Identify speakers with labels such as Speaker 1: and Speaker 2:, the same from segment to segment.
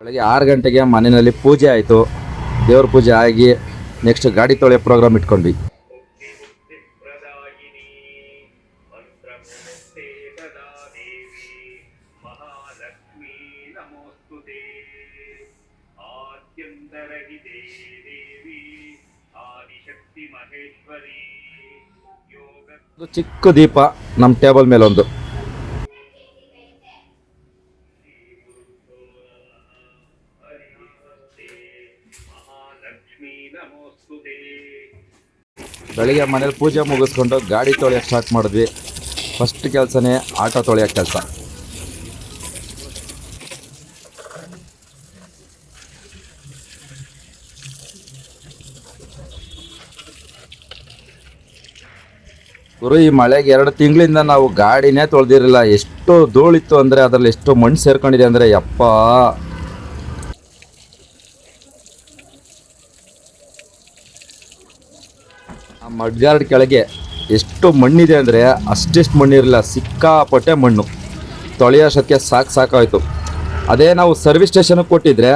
Speaker 1: ಬೆಳಗ್ಗೆ ಆರು ಗಂಟೆಗೆ ಮನೆಯಲ್ಲಿ ಪೂಜೆ ಆಯಿತು. ದೇವ್ರ ಪೂಜೆ ಆಗಿ ನೆಕ್ಸ್ಟ್ ಗಾಡಿ ತೊಳೆಯೋ ಪ್ರೋಗ್ರಾಮ್ ಇಟ್ಕೊಂಡ್ವಿ. ಚಿಕ್ಕ ದೀಪ ನಮ್ಮ ಟೇಬಲ್ ಮೇಲೆ ಒಂದು ಬೆಳಿಗ್ಗೆ ಮನೇಲಿ ಪೂಜೆ ಮುಗಿಸ್ಕೊಂಡು ಗಾಡಿ ತೊಳೆಯೋಕೆ ಸ್ಟಾರ್ಟ್ ಮಾಡಿದ್ವಿ. ಫಸ್ಟ್ ಕೆಲಸನೇ ಆಟೋ ತೊಳೆಯೋ ಕೆಲಸ. ಗುರು, ಈ ಮಳೆಗೆ ಎರಡು ತಿಂಗಳಿಂದ ನಾವು ಗಾಡಿನೇ ತೊಳೆದಿರಲಿಲ್ಲ. ಎಷ್ಟು ಧೂಳಿತ್ತು ಅಂದರೆ ಅದರಲ್ಲಿ ಎಷ್ಟು ಮಣ್ಣು ಸೇರ್ಕೊಂಡಿದೆ ಅಂದರೆ ಯಪ್ಪ. ಆ ಮಡ್ಗಾರ್ಡ್ ಕೆಳಗೆ ಎಷ್ಟು ಮಣ್ಣಿದೆ ಅಂದರೆ ಅಷ್ಟೆಷ್ಟು ಮಣ್ಣಿರಲಿಲ್ಲ ಸಿಕ್ಕಾಪಟ್ಟೆ ಮಣ್ಣು. ತೊಳೆಯೋಷ್ಟಕ್ಕೆ ಸಾಕು ಸಾಕಾಯಿತು. ಅದೇ ನಾವು ಸರ್ವಿಸ್ ಸ್ಟೇಷನ್ಗೆ ಕೊಟ್ಟಿದ್ರೆ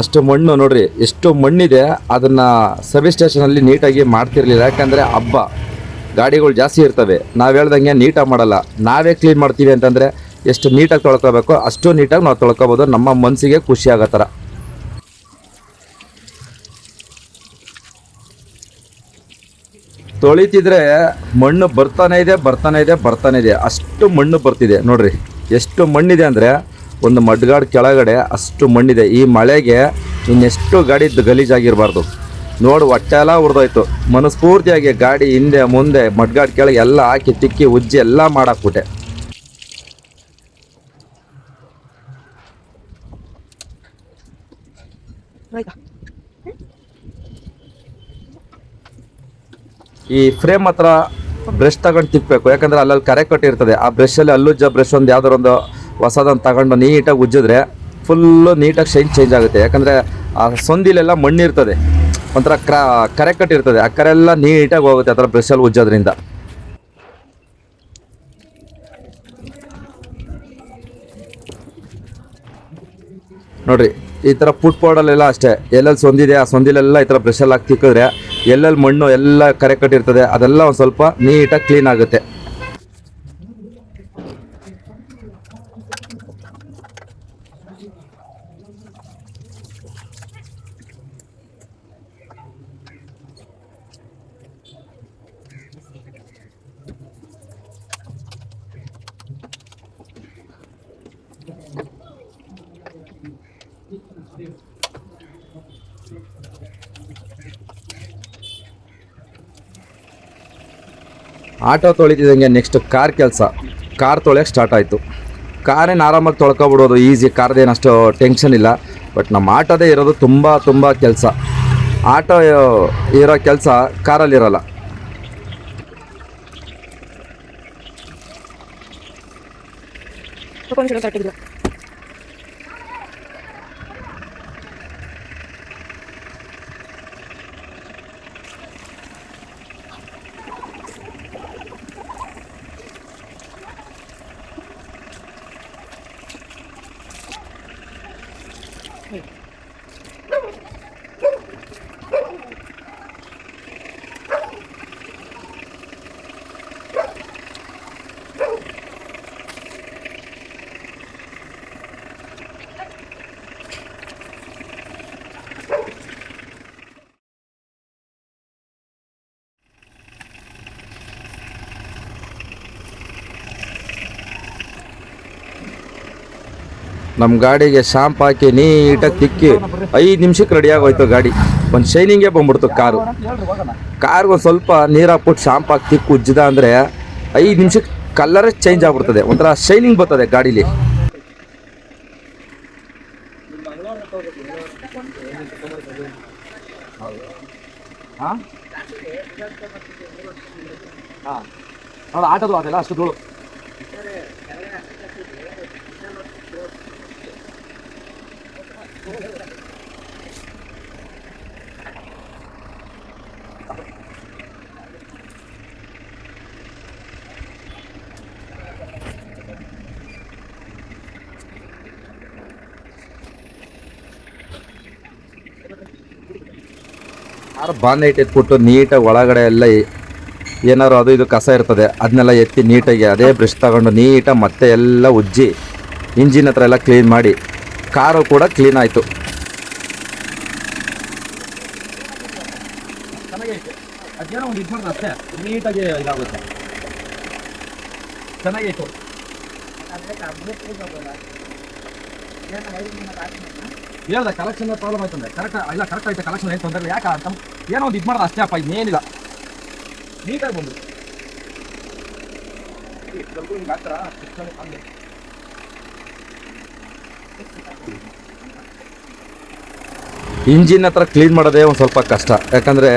Speaker 1: ಅಷ್ಟು ಮಣ್ಣು ನೋಡ್ರಿ, ಎಷ್ಟು ಮಣ್ಣಿದೆ ಅದನ್ನು ಸರ್ವಿಸ್ ಸ್ಟೇಷನಲ್ಲಿ ನೀಟಾಗಿ ಮಾಡ್ತಿರ್ಲಿಲ್ಲ. ಯಾಕಂದರೆ ಹಬ್ಬ, ಗಾಡಿಗಳು ಜಾಸ್ತಿ ಇರ್ತವೆ. ನಾವು ಹೇಳ್ದಂಗೆ ನೀಟಾಗಿ ಮಾಡಲ್ಲ. ನಾವೇ ಕ್ಲೀನ್ ಮಾಡ್ತೀವಿ ಅಂತಂದರೆ ಎಷ್ಟು ನೀಟಾಗಿ ತೊಳ್ಕೊಬೇಕು, ಅಷ್ಟು ನೀಟಾಗಿ ನಾವು ತೊಳ್ಕೊಬೋದು. ನಮ್ಮ ಮನಸ್ಸಿಗೆ ಖುಷಿ ಆಗೋ ಥರ. ತೊಳಿತಿದ್ರೆ ಮಣ್ಣು ಬರ್ತಾನೆ ಇದೆ ಬರ್ತಾನೆ ಇದೆ ಬರ್ತಾನೆ ಇದೆ. ಅಷ್ಟು ಮಣ್ಣು ಬರ್ತಿದೆ. ನೋಡ್ರಿ, ಎಷ್ಟು ಮಣ್ಣಿದೆ ಅಂದರೆ ಒಂದು ಮಡ್ಗಾಡ್ ಕೆಳಗಡೆ ಅಷ್ಟು ಮಣ್ಣಿದೆ. ಈ ಮಳೆಗೆ ಇನ್ನೆಷ್ಟು ಗಾಡಿ ಗಲೀಜಾಗಿರಬಾರ್ದು. ನೋಡು, ಹೊಟ್ಟೆ ಎಲ್ಲ ಉರಿದೋಯ್ತು. ಮನಸ್ಫೂರ್ತಿಯಾಗಿ ಗಾಡಿ ಹಿಂದೆ, ಮುಂದೆ, ಮಡ್ಗಾಡ್ ಕೆಳಗೆ ಎಲ್ಲ ಹಾಕಿ, ತಿಕ್ಕಿ, ಉಜ್ಜಿ ಎಲ್ಲ ಮಾಡಾಕ್ಬಿಟ್ಟೆ. ಈ ಫ್ರೇಮ್ ಹತ್ರ ಬ್ರಷ್ ತಗೊಂಡು ತಿಕ್ಕಬೇಕು ಯಾಕಂದ್ರೆ ಅಲ್ಲಲ್ಲಿ ಕರೆ ಕಟ್ಟಿರ್ತದೆ. ಆ ಬ್ರಷಲ್ಲಿ ಅಲ್ಲುಜ್ಜ ಬ್ರಷ್ ಒಂದು ಯಾವ್ದಾರು ಒಂದು ಹೊಸದನ್ನು ತಗೊಂಡು ನೀಟಾಗಿ ಉಜ್ಜಿದ್ರೆ ಫುಲ್ಲು ನೀಟಾಗಿ ಶೈನ್ ಚೇಂಜ್ ಆಗುತ್ತೆ. ಯಾಕಂದರೆ ಆ ಸೊಂದಿಲೆಲ್ಲ ಮಣ್ಣಿರ್ತದೆ. ಒಂಥರ ಕ್ರ, ಕರೆ ಕಟ್ಟಿರ್ತದೆ. ಆ ಕರೆ ಎಲ್ಲ ನೀಟಾಗಿ ಹೋಗುತ್ತೆ ಆ ಥರ ಬ್ರಷಲ್ಲಿ ಉಜ್ಜೋದ್ರಿಂದ. ನೋಡ್ರಿ. ಈ ಥರ ಫುಟ್ ಪೌಡಲ್ಲೆಲ್ಲ ಅಷ್ಟೇ. ಎಲ್ಲೆಲ್ಲಿ ಸೊಂದಿದೆ ಆ ಸೊಂದಿಲೆಲ್ಲ ಈ ಥರ ಬ್ರಷಲ್ಲಿ ಹಾಕಿ ತಿಕ್ಕಿದ್ರೆ ಎಲ್ಲೆಲ್ಲಿ ಮಣ್ಣು ಎಲ್ಲ ಕರೆ ಕಟ್ಟಿರ್ತದೆ, ಅದೆಲ್ಲ ಒಂದು ಸ್ವಲ್ಪ ನೀಟಾಗಿ ಕ್ಲೀನ್ ಆಗುತ್ತೆ. ಆಟೋ ತೊಳಿತಿದ್ದಂಗೆ ನೆಕ್ಸ್ಟ್ ಕಾರ್ ಕೆಲಸ. ಕಾರ್ ತೊಳೆಯೋಕೆ ಸ್ಟಾರ್ಟ್ ಆಯಿತು. ಕಾರೇನು ಆರಾಮಾಗಿ ತೊಳ್ಕೊಬಿಡೋದು ಈಸಿ ಕಾರ್ದೇನು ಅಷ್ಟು ಟೆನ್ಷನ್ ಇಲ್ಲ. ಬಟ್ ನಮ್ಮ ಆಟೋದೇ ಇರೋದು ತುಂಬ ತುಂಬ ಕೆಲಸ. ಆಟೋ ಇರೋ ಕೆಲಸ ಕಾರಲ್ಲಿರಲ್ಲ
Speaker 2: ತಗೊಂಡು ಕಟ್ಟಿದ್ರು
Speaker 1: ನಮ್ಮ ಗಾಡಿಗೆ ಶಾಂಪ್ ಹಾಕಿ ನೀಟಾಗಿ ತಿಕ್ಕಿ ಐದು ನಿಮಿಷಕ್ಕೆ ರೆಡಿ ಆಗೋಯ್ತು ಗಾಡಿ. ಒಂದು ಶೈನಿಂಗೇ ಬಂದ್ಬಿಡ್ತು ಕಾರು. ಕಾರ್ಗೆ ಒಂದು ಸ್ವಲ್ಪ ನೀರು ಹಾಕ್ಬಿಟ್ಟು ಶಾಂಪ್ ಹಾಕಿ ತಿಕ್ಕಿ ಉಜ್ಜಿದ ಅಂದರೆ ಐದು ನಿಮಿಷಕ್ಕೆ ಕಲರೇ ಚೇಂಜ್ ಆಗ್ಬಿಡ್ತದೆ. ಒಂಥರ ಶೈನಿಂಗ್ ಬರ್ತದೆ ಗಾಡೀಲಿ. ನೋಡ, ಆಟೋದು ಅದೆಲ್ಲ ಅಷ್ಟು ಧೂಳು. ಆರು ಬಾಂಧ ಇಟ್ಬಿಟ್ಟು ನೀಟಾಗಿ ಒಳಗಡೆ ಎಲ್ಲ ಏನಾದ್ರು ಅದು ಇದು ಕಸ ಇರ್ತದೆ ಅದನ್ನೆಲ್ಲ ಎತ್ತಿ ನೀಟಾಗಿ ಅದೇ ಬ್ರಷ್ ತಗೊಂಡು ನೀಟಾಗಿ ಮತ್ತೆ ಎಲ್ಲ ಉಜ್ಜಿ ಇಂಜಿನ್ ಹತ್ರ ಎಲ್ಲ ಕ್ಲೀನ್ ಮಾಡಿ ಕಾರು ಕೂಡ ಕ್ಲೀನ್ ಆಯಿತು.
Speaker 2: ಚೆನ್ನಾಗಿತ್ತು ನೀಟಾಗಿ ಇದಾಗುತ್ತೆ. ಚೆನ್ನಾಗೈತು. ಹೇಳ್ದೆ ಕಲೆಕ್ಷನ್ ಪ್ರಾಬ್ಲಮ್ ಆಯ್ತಂದ್ರೆ ಕರೆಕ್ಟ್ ಇಲ್ಲ ಕರೆಕ್ಟ್ ಆಯ್ತು ಕಲೆಕ್ಷನ್ ಏನು ತೊಂದರೆ ಯಾಕೆ ಅಂತ ಏನೋ ಒಂದು ಇದು ಅಷ್ಟೇ ಅಪ್ಪ, ಇನ್ನೇನಿಲ್ಲ. ನೀಟಾಗಿ ಬಂದು. ಸ್ವಲ್ಪ ಹಿಂಗೆ ಹಾಕ್ತಾರಾ? ಇಷ್ಟೊಂದು ಹಂಗೆ.
Speaker 1: ಇಂಜಿನ್ ಹತ್ರ ಕ್ಲೀನ್ ಮಾಡೋದೇ ಒಂದು ಸ್ವಲ್ಪ ಕಷ್ಟ. ಯಾಕಂದರೆ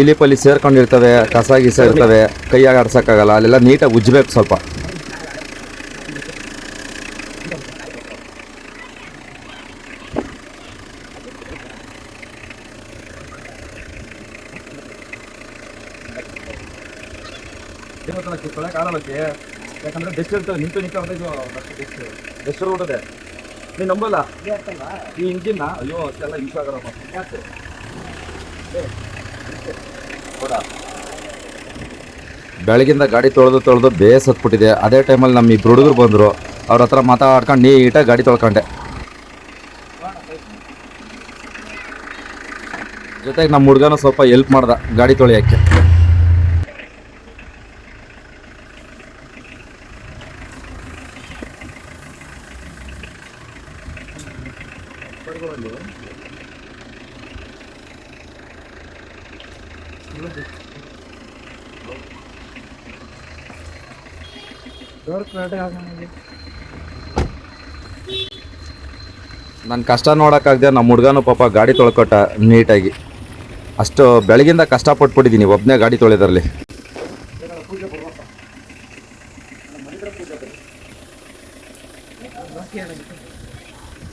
Speaker 1: ಇಲಿಪಲ್ಲಿ ಪಲಿ ಸೇರ್ಕೊಂಡಿರ್ತವೆ ಕಸ ಗಿಸ ಇರ್ತವೆ ಕೈಯಾಗ ಆಡ್ಸೋಕ್ಕಾಗಲ್ಲ, ಅಲ್ಲೆಲ್ಲ ನೀಟಾಗಿ ಉಜ್ಜಬೇಕು ಸ್ವಲ್ಪ.
Speaker 2: ಆಗಲ್ಲ ಅದಕ್ಕೆ. ಯಾಕಂದ್ರೆ ಡೆಸ್ಟ್ ಇರ್ತದೆ, ನಿಂತು ನಿಂತು ಹೊಡೆದು ಬೆಸ್ಟ್ ಡೆಸ್ಟ್ ನೀನ್ ನೀನು ನಂಬಲ್ಲ? ಈ ಇಂಜಿನ್ನ ಅಯ್ಯೋ, ಅಷ್ಟೆಲ್ಲ ಯೂಸ್ ಆಗಲ್ಲಪ್ಪ ಯಾಕೆ?
Speaker 1: ಬೆಳಗಿಂದ ಗಾಡಿ ತೊಳೆದು ತೊಳೆದು ಬೇಸ್ ಹತ್ಬಿಟ್ಟಿದೆ ಅದೇ ಟೈಮಲ್ಲಿ ನಮ್ಮ ಇಬ್ರು ಹುಡುಗರು ಬಂದರು. ಅವ್ರ ಹತ್ರ ಮಾತಾಡ್ಕೊಂಡು ನೀಟಾಗಿ ಗಾಡಿ ತೊಳ್ಕೊಂಡೆ. ಜೊತೆಗೆ ನಮ್ಮ ಹುಡುಗನ ಸ್ವಲ್ಪ ಹೆಲ್ಪ್ ಮಾಡ್ದ ಗಾಡಿ ತೊಳೆಯೋಕ್ಕೆ. ನನ್ನ ಕಷ್ಟ ನೋಡೋಕ್ಕಾಗದೆ ನಮ್ಮ ಹುಡುಗನೂ ಪಾಪ ಗಾಡಿ ತೊಳ್ಕೊಟ್ಟ ನೀಟಾಗಿ. ಅಷ್ಟು ಬೆಳಗಿಂದ ಕಷ್ಟಪಟ್ಬಿಟ್ಟಿದ್ದೀನಿ ಒಬ್ಬನೇ ಗಾಡಿ ತೊಳೆದರಲ್ಲಿ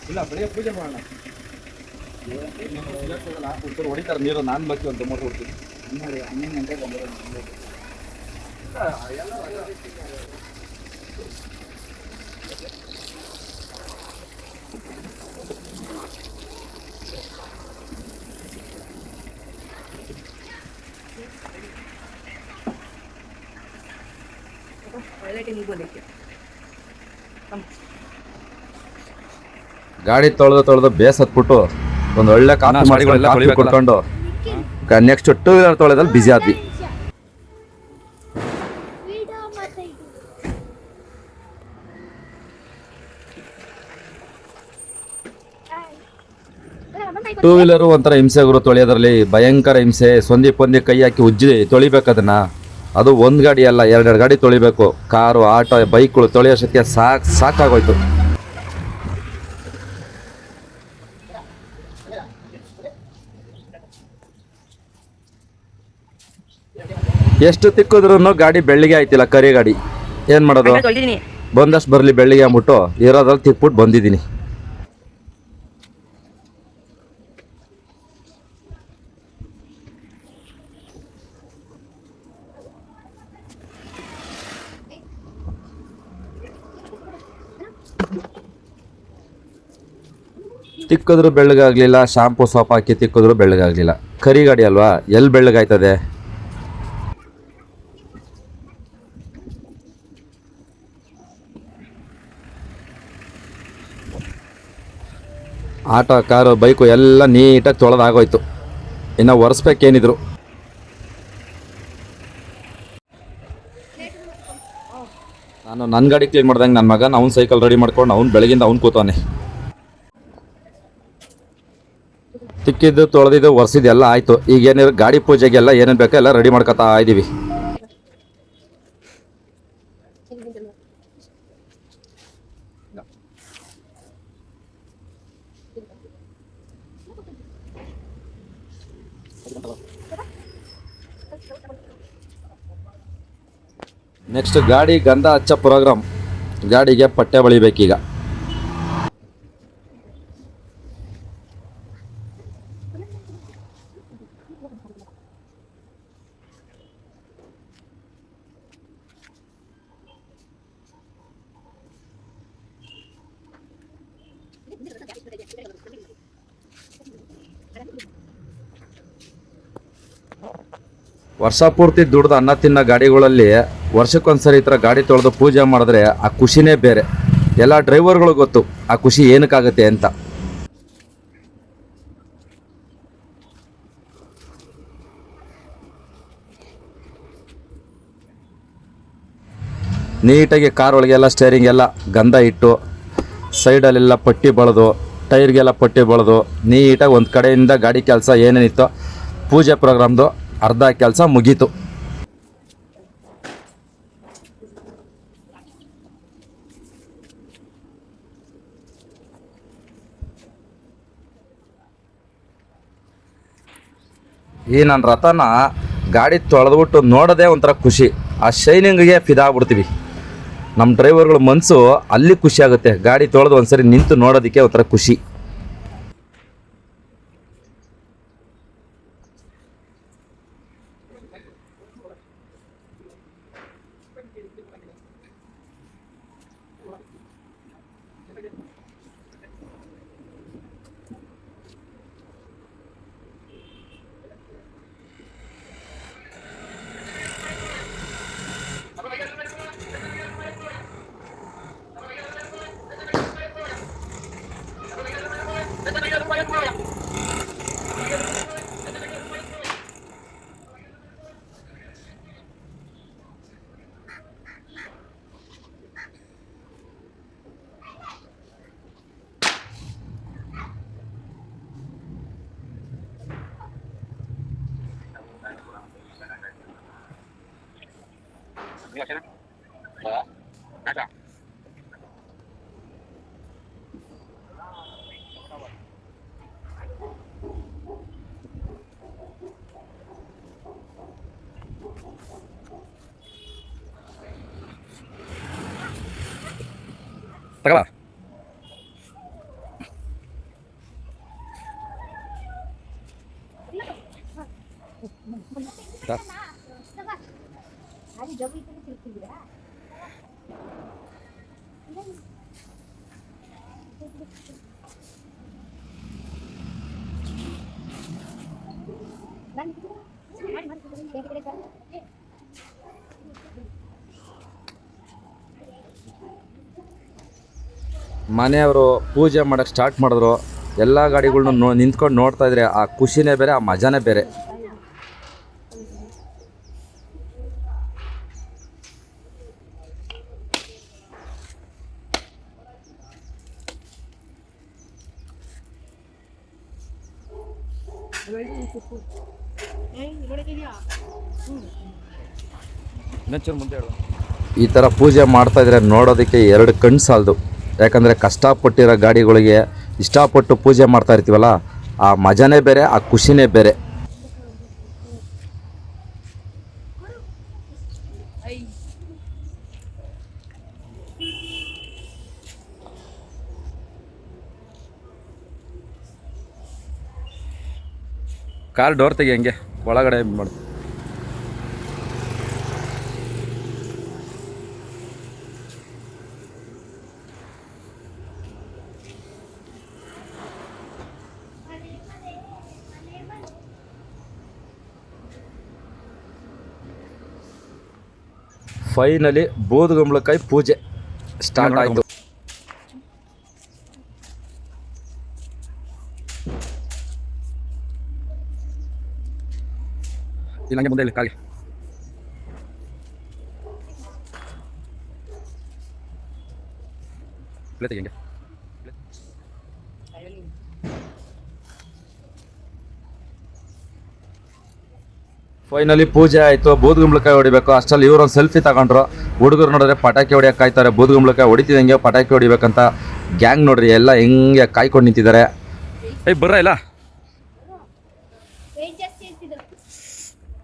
Speaker 2: ಇಲ್ಲ ಬೆಳಿಗ್ಗೆ ಪೂಜೆ ಮಾಡೋಣ. ಹೊಡಿತಾರೆ ನೀರು ನಾನು ಬಾಕಿ ಒಂದು ಹೊಡ್ತೀನಿ.
Speaker 1: ಗಾಡಿ ತೊಳೆದು ತೊಳೆದು ಬೇಸತ್ಬಿಟ್ಟು ಒಂದು ಒಳ್ಳೆ ಕಾಫಿ ಮಾಡಿ ಕಾಫಿ ಕುಡ್ಕೊಂಡು ನೆಕ್ಸ್ಟ್ ಟೂ ವೀಲರ್ ತೊಳೆದಲ್ಲಿ ಬಿಸಿ ಆದ್ವಿ. ಟೂ ವೀಲರು ಒಂಥರ ಹಿಂಸೆ ಗುರು ತೊಳೆಯೋದ್ರಲ್ಲಿ ಭಯಂಕರ ಹಿಂಸೆ. ಸೊಂದಿ ಪೊಂದಿ ಕೈ ಹಾಕಿ ಉಜ್ಜಿ ತೊಳಿಬೇಕು ಅದನ್ನ. ಅದು ಒಂದು ಗಾಡಿ ಅಲ್ಲ ಎರಡೆರಡು ಗಾಡಿ ತೊಳಿಬೇಕು. ಕಾರು ಆಟೋ ಬೈಕ್ಗಳು ತೊಳೆಯೋಷ್ಟಕ್ಕೆ ಸಾಕ್ ಸಾಕಾಗೋಯ್ತು. ಎಷ್ಟು ತಿಕ್ಕಿದ್ರು ಗಾಡಿ ಬೆಳ್ಳಿಗೆ ಆಯ್ತಿಲ್ಲ ಕರಿ ಗಾಡಿ. ಏನು ಮಾಡೋದು? ಬಂದಷ್ಟು ಬರಲಿ ಬೆಳ್ಳಿಗೆ ಅಂದ್ಬಿಟ್ಟು ಇರೋದ್ರಲ್ಲಿ ತಿಕ್ಬಿಟ್ಟು ಬಂದಿದ್ದೀನಿ. ತಿಕ್ಕಿದ್ರು ಬೆಳ್ಳಗಾಗಲಿಲ್ಲ ಶಾಂಪು ಸೋಪ್ ಹಾಕಿ ತಿಕ್ಕಿದ್ರು ಬೆಳ್ಳಗಾಗ್ಲಿಲ್ಲ. ಕರಿ ಗಾಡಿ ಅಲ್ವಾ? ಎಲ್ಲಿ ಬೆಳ್ಳಗಾಯ್ತದೆ? ಆಟೋ, ಕಾರು, ಬೈಕು ಎಲ್ಲ ನೀಟಾಗಿ ತೊಳೆದಾಗೋಯ್ತು. ಇನ್ನು ಒರೆಸ್ಬೇಕೇನಿದ್ರು. ನಾನು ನನ್ನ ಗಾಡಿ ಕ್ಲೀನ್ ಮಾಡ್ದಂಗೆ ನನ್ನ ಮಗನ, ಅವ್ನು ಸೈಕಲ್ ರೆಡಿ ಮಾಡ್ಕೊಂಡು ಅವ್ನು ಬೆಳಗಿಂದ ಅವ್ನು ಕೂತವನೆ. ತಿಕ್ಕಿದ್ದು, ತೊಳೆದಿದ್ದು, ಒರೆಸಿದ್ದು ಎಲ್ಲ ಆಯಿತು. ಈಗ ಏನಿರೋ ಗಾಡಿ ಪೂಜೆಗೆಲ್ಲ ಏನೇನು ಬೇಕೋ ಎಲ್ಲ ರೆಡಿ ಮಾಡ್ಕೊತಾ ಇದ್ದೀವಿ ನೆಕ್ಸ್ಟ್ ಗಾಡಿ ಗಂಧ ಹಚ್ಚ ಪ್ರೋಗ್ರಾಮ್ ಗಾಡಿಗೆ ಪಟ್ಟೆ ಬಳಿಬೇಕೀಗ. ವರ್ಷ ಪೂರ್ತಿ ದುಡ್ದು ಅನ್ನ ತಿನ್ನೋ ಗಾಡಿಗಳಲ್ಲಿ ವರ್ಷಕ್ಕೊಂದ್ಸರಿ ಈ ಥರ ಗಾಡಿ ತೊಳೆದು ಪೂಜೆ ಮಾಡಿದ್ರೆ ಆ ಖುಷಿನೇ ಬೇರೆ. ಎಲ್ಲ ಡ್ರೈವರ್ಗಳು ಗೊತ್ತು ಆ ಖುಷಿ ಏನಕ್ಕಾಗುತ್ತೆ ಅಂತ. ನೀಟಾಗಿ ಕಾರ್ ಒಳಗೆಲ್ಲ ಸ್ಟೇರಿಂಗ್ ಎಲ್ಲ ಗಂಧ ಇಟ್ಟು ಸೈಡಲ್ಲೆಲ್ಲ ಪಟ್ಟಿ ಬಳಿದು ಟೈರ್ಗೆಲ್ಲ ಪಟ್ಟಿ ಬಳದು, ನೀಟಾಗಿ ಒಂದು ಕಡೆಯಿಂದ ಗಾಡಿ ಕೆಲಸ ಏನೇನಿತ್ತೋ ಪೂಜೆ ಪ್ರೋಗ್ರಾಮ್ದು ಅರ್ಧ ಕೆಲಸ ಮುಗೀತು. ಈ ನನ್ನ ರಥನ ಗಾಡಿ ತೊಳೆದ್ಬಿಟ್ಟು ನೋಡೋದೇ ಒಂಥರ ಖುಷಿ. ಆ ಶೈನಿಂಗ್ಗೆ ಫಿದಾ ಆಗ್ಬಿಡ್ತೀವಿ. ನಮ್ಮ ಡ್ರೈವರ್ಗಳ ಮನಸ್ಸು ಅಲ್ಲಿ ಖುಷಿ ಆಗುತ್ತೆ. ಗಾಡಿ ತೊಳೆದು ಒಂದ್ಸರಿ ನಿಂತು ನೋಡೋದಕ್ಕೆ ಒಂಥರ ಖುಷಿ. ತಗೊಳ
Speaker 3: ಅದು ಜಬ್ಬು ಇಟ್ಟು ತಿರ್ತಿದ್ದೀರಾ ಮಾಡಿ ಮಾಡಿ
Speaker 1: ಮನೆಯವರು ಪೂಜೆ ಮಾಡೋಕ್ಕೆ ಸ್ಟಾರ್ಟ್ ಮಾಡಿದ್ರು. ಎಲ್ಲ ಗಾಡಿಗಳ್ನು ನಿಂತ್ಕೊಂಡು ನೋಡ್ತಾ ಇದ್ರೆ ಆ ಖುಷಿನೇ ಬೇರೆ, ಆ ಮಜಾನೇ ಬೇರೆ. ಈ ಥರ ಪೂಜೆ ಮಾಡ್ತಾ ಇದ್ರೆ ನೋಡೋದಕ್ಕೆ ಎರಡು ಕಣ್ಣು ಸಾಲದು. ಯಾಕಂದರೆ ಕಷ್ಟಪಟ್ಟಿರೋ ಗಾಡಿಗಳಿಗೆ ಇಷ್ಟಪಟ್ಟು ಪೂಜೆ ಮಾಡ್ತಾ ಇರ್ತೀವಲ್ಲ ಆ ಮಜಾನೇ ಬೇರೆ ಆ ಖುಷಿನೇ ಬೇರೆ. ಕಾರ್ ಡೋರ್ ತೆಗಿ ಹಂಗೆ ಒಳಗಡೆ ಮಾಡು. ಫೈನಲಿ ಬೂದುಗುಂಬಳಕಾಯಿ ಪೂಜೆ ಸ್ಟಾರ್ಟ್ ಆಯಿತು ಇಲ್ಲಂಗೆ ಮುಂದೆ ಇಲ್ಲಿ ಕಾಲಿ ಇಲ್ಲೇ ತೆಗಿ ಹಂಗೆ ಫೈನಲಿ ಪೂಜೆ ಆಯಿತು ಬೂದ್ಗುಂಬಳಕಾಯಿ ಹೊಡಿಬೇಕು. ಅಷ್ಟರಲ್ಲಿ ಇವ್ರು ಸೆಲ್ಫಿ ತಗೊಂಡ್ರು. ಹುಡುಗರು ನೋಡಿದ್ರೆ ಪಟಾಕಿ ಹೊಡಿಯಕ್ಕೆ ಕಾಯ್ತಾರೆ ಬೂದ್ಗುಂಬಳಕಾಯಿ ಹೊಡಿತಿದಂಗೆ ಪಟಾಕಿ ಹೊಡಿಬೇಕಂತ ಗ್ಯಾಂಗ್ ನೋಡ್ರಿ, ಎಲ್ಲ ಹೆಂಗೆ ಕಾಯ್ಕೊಂಡು ನಿಂತಿದ್ದಾರೆ. ಏಯ್, ಬರ್ರ ಇಲ್ಲ.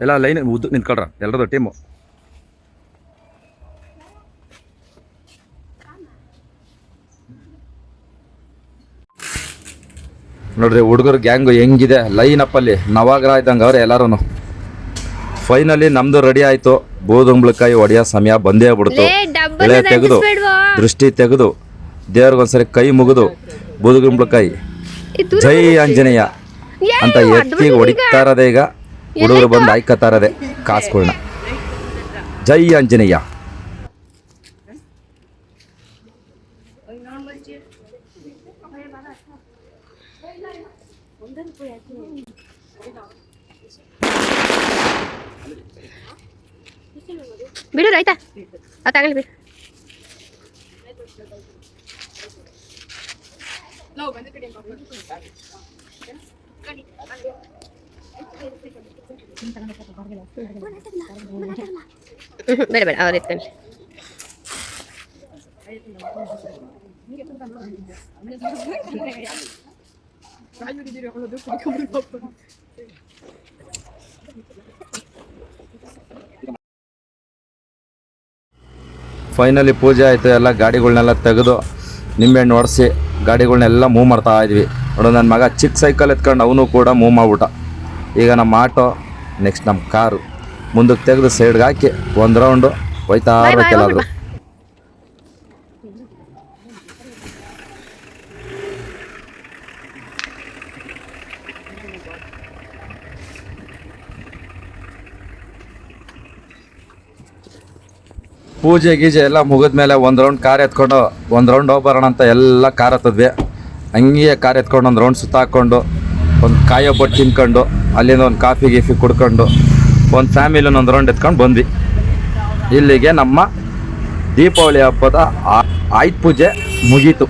Speaker 1: ಎಲ್ಲ ಲೈನ್ ಉದ್ದು ನಿಂತ್ಕೊಳ್ರ ಎಲ್ಲರದು ಟೀಮು ನೋಡ್ರಿ, ಹುಡುಗರು ಗ್ಯಾಂಗು ಹೆಂಗಿದೆ ಲೈನ್ ಅಪ್ಪಲ್ಲಿ ನವಾಗ್ರ ಇದ್ದಂಗೆ ಅವ್ರೆ ಎಲ್ಲರೂ ಫೈನಲಿ ನಮ್ದು ರೆಡಿ ಆಯ್ತು. ಬೂದುಂಬಳಕಾಯಿ ಹೊಡೆಯೋ ಸಮಯ ಬಂದೇ ಬಿಡ್ತು
Speaker 3: ಬೆಳೆ
Speaker 1: ಎಳೆ ತೆಗೆದು ದೃಷ್ಟಿ ತೆಗೆದು ದೇವ್ರಿಗೊಂದ್ಸರಿ ಕೈ ಮುಗಿದು ಬೂದುಗುಂಬಳಕಾಯಿ ಜೈ ಆಂಜನೇಯ ಅಂತ ಎತ್ತಿ ಹೊಡಿತಾ ಇರೋದೇ ಈಗ. ಹುಡುಗರು ಬಂದು ಆಯ್ಕತಾರದೆ ಕಾಸುಗಳ್ನ. ಜೈ Anjaneya.
Speaker 4: ಬಿಡು ಆಯ್ತಾ ಆ ತಗೊಳ್ಳಿ ಬಿಡು ಹ್ಮ್, ಬೇಡ ಬೇಡ ಅವ್ರು ಎತ್ಕೊಳ್ಳಿ
Speaker 1: finally ಪೂಜೆ ಆಯಿತು ಎಲ್ಲ ಗಾಡಿಗಳನ್ನೆಲ್ಲ ತೆಗೆದು ನಿಂಬೆಹಣ್ಣು ಒಡೆಸಿ ಗಾಡಿಗಳನ್ನೆಲ್ಲ ಮೂವ್ ಮಾಡ್ತಾ ಇದ್ವಿ. ನೋಡು ನನ್ನ ಮಗ ಚಿಕ್ಕ ಸೈಕಲ್ ಎತ್ಕೊಂಡು ಅವನು ಕೂಡ ಮೂವ್ ಮಾಡ್ಬಿಟ್ಟ. ಈಗ ನಮ್ಮ ಆಟೋ ನೆಕ್ಸ್ಟ್ ನಮ್ಮ ಕಾರು. ಮುಂದಕ್ಕೆ ತೆಗೆದು ಸೈಡ್ಗೆ ಹಾಕಿ ಒಂದು ರೌಂಡು ಹೋಯ್ತಾ ಇರ್ಬೇಕೆಲ್ಲಾದ್ರು ಪೂಜೆ ಗೀಜೆ ಎಲ್ಲ ಮುಗಿದ್ಮೇಲೆ ಒಂದು ರೌಂಡ್ ಕಾರ್ ಎತ್ಕೊಂಡು, ಒಂದು ರೌಂಡ್ ಹೋಗ್ಬರೋಣ ಅಂತ ಎಲ್ಲ ಕಾರ್ ಹತ್ತದ್ವಿ. ಹಂಗೆ ಕಾರ್ ಎತ್ಕೊಂಡು ಒಂದು ರೌಂಡ್ ಸುತ್ತ ಹಾಕ್ಕೊಂಡು, ಒಂದು ಕಾಯಿ ಒಬ್ಬಟ್ಟು ತಿನ್ಕೊಂಡು, ಅಲ್ಲಿಂದ ಒಂದು ಕಾಫಿ ಗೀಫಿ ಕುಡ್ಕೊಂಡು, ಒಂದು ಫ್ಯಾಮಿಲಿ ಒಂದು ರೌಂಡ್ ಎತ್ಕೊಂಡು ಬಂದ್ವಿ. ಇಲ್ಲಿಗೆ ನಮ್ಮ ದೀಪಾವಳಿ ಹಬ್ಬದ ಆಯುಧ ಪೂಜೆ ಮುಗೀತು.